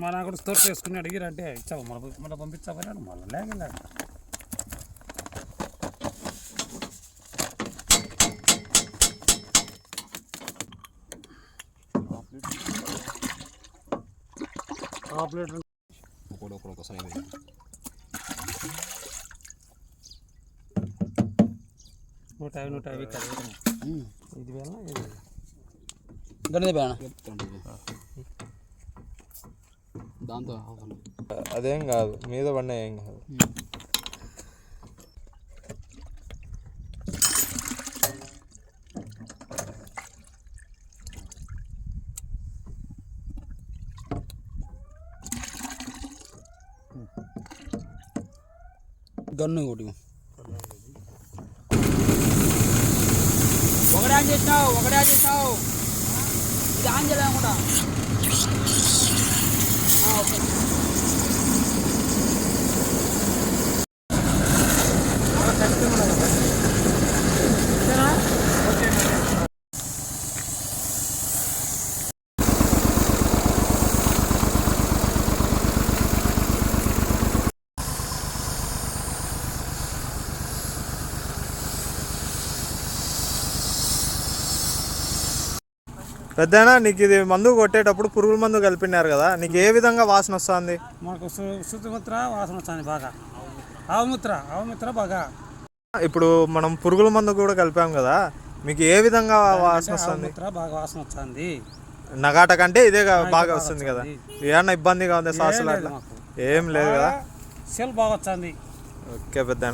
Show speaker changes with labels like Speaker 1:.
Speaker 1: మన కూడా స్టోర్ చేసుకుని అడిగిరు అంటే ఇచ్చావు? మన మన పంపించామని మళ్ళీ లేక హాఫ్ లీటర్
Speaker 2: ఒకడు ఒకడు ఒకసారి
Speaker 1: నూట యాభై నూట యాభై ఇది వేళ ఇది
Speaker 2: దాని దాంతో
Speaker 3: అదేం కాదు మీద పడినా ఏం కాదు.
Speaker 2: గన్ను ఒకటి ఒకటే ఆన్ చేసినావు ఒకటే ఆన్ చేసినావు. ఇది ఆన్ చేయలేకుండా ఓకే
Speaker 3: పెద్దనా? నీకు ఇది మందు కొట్టేటప్పుడు పురుగుల మందు కలిపినారు కదా నీకు ఏ విధంగా వాసన వస్తుంది?
Speaker 1: మనకు శుద్ధముత్ర వాసన వస్తుంది బాగా. ఆవుముత్ర ఆవుముత్ర బాగా.
Speaker 3: ఇప్పుడు మనం పురుగుల మందు కూడా కలిపాం కదా మీకు ఏ విధంగా వాసన వస్తుంది?
Speaker 1: బాగా వాసన వస్తుంది.
Speaker 3: నగాట కంటే ఇదే
Speaker 1: బాగా
Speaker 3: వస్తుంది కదా.
Speaker 1: వస్తుంది.
Speaker 3: ఏమన్నా ఇబ్బందిగా ఉంది సాసులు
Speaker 1: ఏం
Speaker 3: అట్లా
Speaker 1: లేదు మాకు.
Speaker 3: ఏం లేదు కదా.
Speaker 1: సెల్ బాగా వచ్చింది
Speaker 3: ఓకే పెద్ద